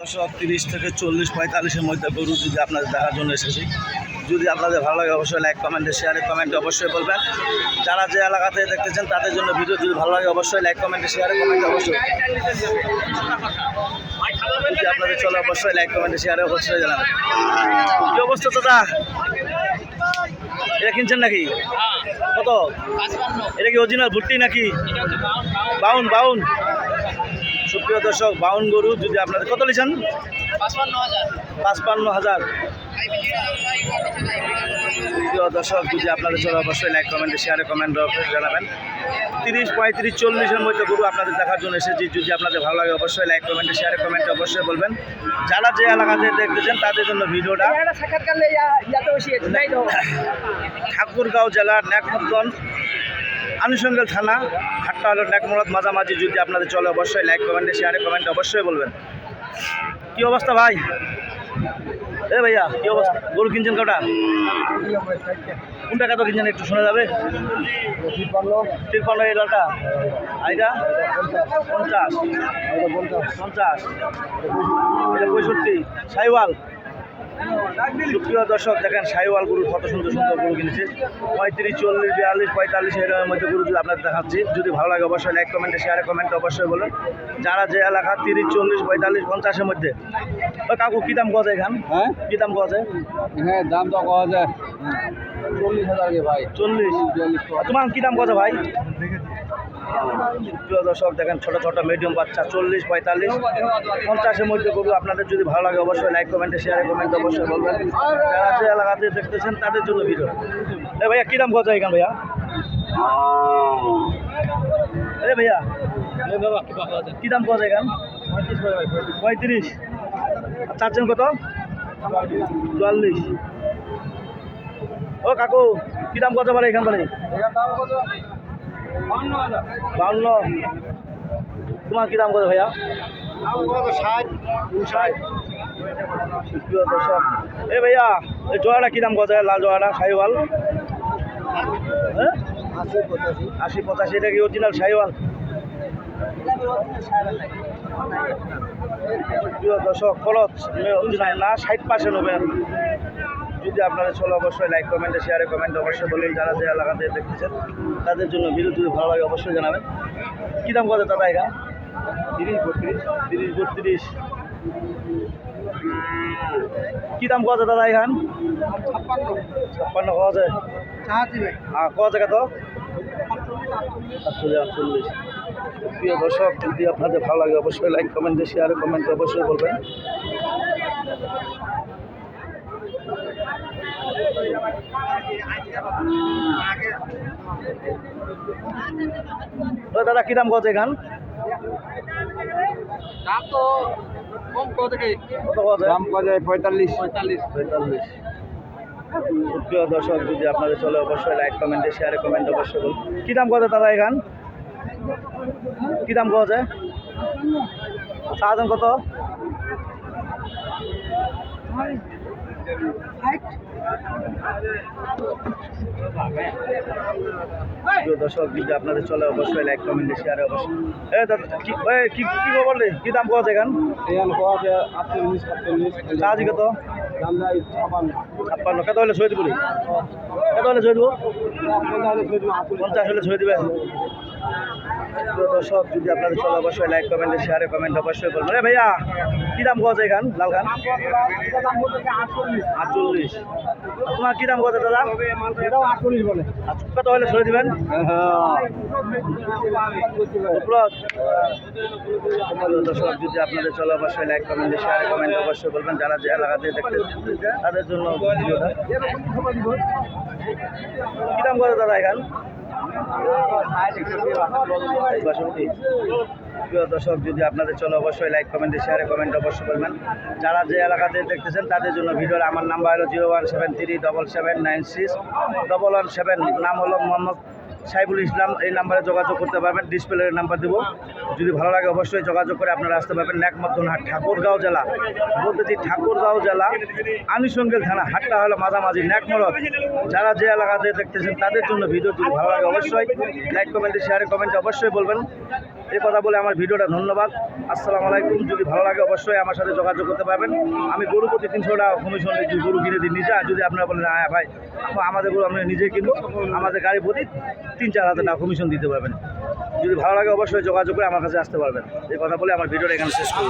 দশক তিরিশ থেকে চল্লিশ পঁয়তাল্লিশের মধ্যে গরু যদি আপনাদের দেখার জন্য এসেছি। যদি আপনাদের ভালো লাগে অবশ্যই লাইক কমেন্টে শেয়ারে কমেন্টে অবশ্যই বলবেন। যারা যে এলাকাতে দেখতেছেন তাদের জন্য ভিডিও যদি ভালো লাগে অবশ্যই লাইক কমেন্টে শেয়ারে কমেন্টে অবশ্যই। যদি আপনাদের চলে অবশ্যই লাইক কমেন্টে শেয়ারে অবশ্যই জানাবেন। কি অবস্থা দাদা? এটা কিনছেন নাকি? কত? এটা কি অরিজিনাল ভুট্টি নাকি? বাউন বাউন। সুপ্রিয় দর্শক বাউন গরু যদি আপনাদের কত লিছেন? পাঁচপান্ন হাজার। প্রিয় দর্শক যদি আপনাদের চলে অবশ্যই লাইক কমেন্টে শেয়ারে কমেন্ট জানাবেন। তিরিশ পঁয়ত্রিশ চল্লিশের মধ্যে গরু আপনাদের দেখার জন্য এসেছি। যদি আপনাদের ভালো লাগে অবশ্যই লাইক কমেন্টে শেয়ারে কমেন্টে অবশ্যই বলবেন। যারা যে এলাকাতে দেখতেছেন তাদের জন্য ভিডিওটা ঠাকুরগাঁও জেলার ন্যাকমুদ্দন আনুষঙ্গেল থানা, হাটটা হলো ন্যাকমরদ মাঝামাঝি যদি আপনাদের চলে অবশ্যই লাইক কমেন্টে শেয়ারে কমেন্টে অবশ্যই বলবেন। কি অবস্থা ভাই? এ ভাইয়া, কি অবস্থা? গরু কিনছেন কটা? কোনটা কত কিনছেন একটু শোনা যাবে? তিরপান্ন এই লালটা? আইটা পঞ্চাশ। পঞ্চাশ। পঁয়ষট্টি। সাইওয়াল? সুপ্রিয় দর্শক দেখেন সাইওয়াল গরু কত সুন্দর সুন্দর গরু কিনেছে। পঁয়ত্রিশ চল্লিশ বিয়াল্লিশ পঁয়তাল্লিশ এর মধ্যে গরু যদি আপনাদের দেখাচ্ছি যদি ভালো লাগে অবশ্যই লাইক কমেন্টে শেয়ারে কমেন্টে অবশ্যই বলুন। যারা যে এলাকা তিরিশ চল্লিশ পঁয়তাল্লিশ পঞ্চাশের মধ্যে ওই কাকু কী দাম কথা এখান? হ্যাঁ? কী দাম কথা হ্যাঁ দাম তো যায় চল্লিশ হাজার ভাই। চল্লিশ। তোমার কী দাম কথা ভাই? প্রিয় দর্শক দেখেন ছোট ছোট মিডিয়াম বাচ্চা চল্লিশ পঁয়তাল্লিশ। পঞ্চাশের মধ্যে গরু আপনাদের যদি ভালো লাগে অবশ্যই লাইক কমেন্টে শেয়ারে কমেন্টে অবশ্যই বলবেন। যারা যে এলাকাতে দেখতেছেন তাদের জন্য ভিডিও এ ভাইয়া কী দাম কথা এখান ভাইয়া? এ ভাইয়া কী দাম কথা এখান? পঁয়ত্রিশ। চাচ্ছেন কত? চুয়াল্লিশ। ও কাকু কী দাম কত পারে এখান পারে বাউন্ন। তোমার কী দাম কত ভাইয়া? ষাট। ষাট। প্রিয় এ ভাইয়া এই জোয়াটা কী দাম কত? লাল জোয়াটা সাইওয়াল হ্যাঁ? আশি পঁচাশি এটা কি অরিজিনাল সাইওয়াল ফলত অরিজিনাল না ষাট পার্সেন্ট হবে। যদি আপনারা চলো অবশ্যই লাইক কমেন্টে শেয়ারে কমেন্টে অবশ্যই বলুন যারা যে এলাকাতে দেখতেছেন তাদের জন্য ভিডিও যদি ভালো লাগে অবশ্যই জানাবেন। কী দাম কত দাদা এটা? তিরিশ বত্রিশ। তিরিশ বত্রিশ। কী দাম কত দাদা এখান? ছাপ্পান্ন। কত আছে? হ্যাঁ আছে কত? আটচল্লিশ আটচল্লিশ। প্রিয় দর্শক যদি আপনাদের ভালো লাগে অবশ্যই লাইক কমেন্টে শেয়ারে কমেন্টে অবশ্যই বলবেন। ও দাদা কী দাম কত এখান? দাম তো কম কত থেকে? কত কত? দাম কত পঁয়তাল্লিশ। পঁয়তাল্লিশ। পঁয়তাল্লিশ। প্রিয় দর্শক যদি আপনাদের চলে অবশ্যই লাইক কমেন্টে শেয়ারে কমেন্ট অবশ্যই বলুন কী দাম কত দাদা এখান? কী দাম কত সাধারণ কত? প্রিয় দর্শক যদি আপনাদের চলে অবশ্যই লাইক কমেন্টে শেয়ারে অবশ্যই। এ দাদা কি কি কি রে? কি দাম কত এখান? এখান কওয়া আটচল্লিশ সাতচল্লিশ। চার্জ কত? দাম যায় ছাপান্ন ছাপ্পান্ন। কত হলে ছয় দিব কত হলে ছয় দিব? পঞ্চাশ হলে ছয় দিবে? দর্শক, যদি আপনাদের চলে অবশ্যই লাইক কমেন্টে শেয়ারে কমেন্ট অবশ্যই করবেন এ ভাইয়া, কী দাম কত এখান, লাল খান? আটচল্লিশ। তোমার কী দাম কত দাদা? আটচল্লিশ বলে কত হলে ছয় দিবেন? দর্শক, যদি আপনাদের চলে অবশ্যই লাইক কমেন্টে শেয়ারে কমেন্ট অবশ্যই বলবেন। যারা যে এলাকাতে দেখতে তাদের জন্য কী দাম কত দাদা এখান? প্রিয় দর্শক, যদি আপনাদের চলে, অবশ্যই লাইক কমেন্টে শেয়ারে কমেন্ট অবশ্যই করবেন। যারা যে এলাকাতে দেখতেছেন, তাদের জন্য ভিডিওর আমার নাম্বার হলো zero one seven three double seven nine six double one seven নাম হলো মোহাম্মদ সাইবুল ইসলাম এই নাম্বারে যোগাযোগ করতে পারবেন ডিসপ্লের নাম্বার দেবো। যদি ভালো লাগে অবশ্যই যোগাযোগ করে আপনারা আসতে পারবেন ন্যাকমদ্দনহাট ঠাকুরগাঁও জেলা। বলতেছি ঠাকুরগাঁও জেলা আনুষঙ্গিক থানা, হাটটা হলো মাঝামাঝি ন্যাকমরদ যারা যে এলাকাতে দেখতেছেন, তাদের জন্য ভিডিও যদি ভালো লাগে অবশ্যই লাইক কমেন্টে শেয়ারে কমেন্টে অবশ্যই বলবেন। এই কথা বলে আমার ভিডিওটা ধন্যবাদ। আসসালামু আলাইকুম। যদি ভালো লাগে অবশ্যই আমার সাথে যোগাযোগ করতে পারবেন। আমি গরু প্রতি তিনশো টাকা কমিশন গরু কিনে দিই নিজে। যদি আপনারা বলেন হ্যাঁ ভাই, আমাদের গরু আমরা নিজে কিনবো, আমাদের গাড়ি প্রতি তিন চার হাজার টাকা কমিশন দিতে পারবেন। যদি ভালো লাগে অবশ্যই যোগাযোগ করে আমার কাছে আসতে পারবেন। এই কথা বলে আমার ভিডিওটা এখানে শেষ করব